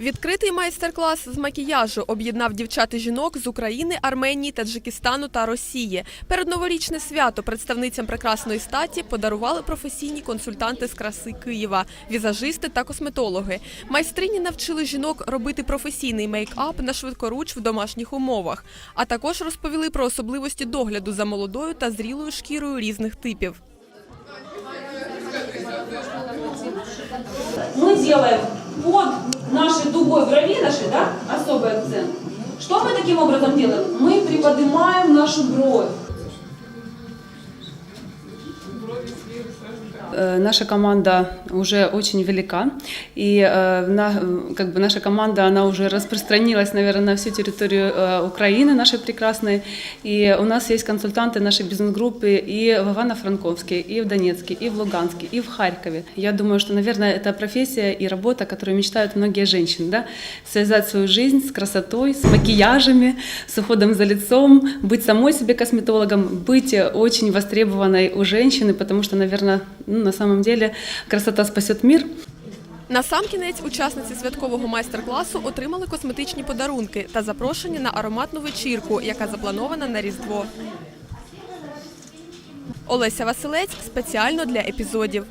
Відкритий майстер-клас з макіяжу об'єднав дівчат і жінок з України, Арменії, Таджикистану та Росії. Перед новорічне свято представницям прекрасної статі подарували професійні консультанти з краси Києва, візажисти та косметологи. Майстрині навчили жінок робити професійний мейкап на швидкоруч в домашніх умовах, а також розповіли про особливості догляду за молодою та зрілою шкірою різних типів. мы делаем под нашей Что мы таким образом делаем? Мы приподнимаем нашу бровь. Э, Наша команда уже очень велика, и э, как бы наша команда она уже распространилась, наверное, на всю территорию э, Украины нашей прекрасной. И у нас есть консультанты нашей бизнес-группы и в Ивано-Франковске, и в Донецке, и в Луганске, и в Харькове. Я думаю, что, наверное, это профессия и работа, которую мечтают многие женщины, да? связать свою жизнь с красотой, с макияжами, с уходом за лицом, быть самой себе косметологом, быть очень востребованной у женщины, потому что, наверное, ну, на самом деле красота спасет мир. Насамкінець учасниці святкового майстер-класу отримали косметичні подарунки та запрошення на ароматну вечірку, яка запланована на Різдво. Олеся Василець спеціально для епізодів.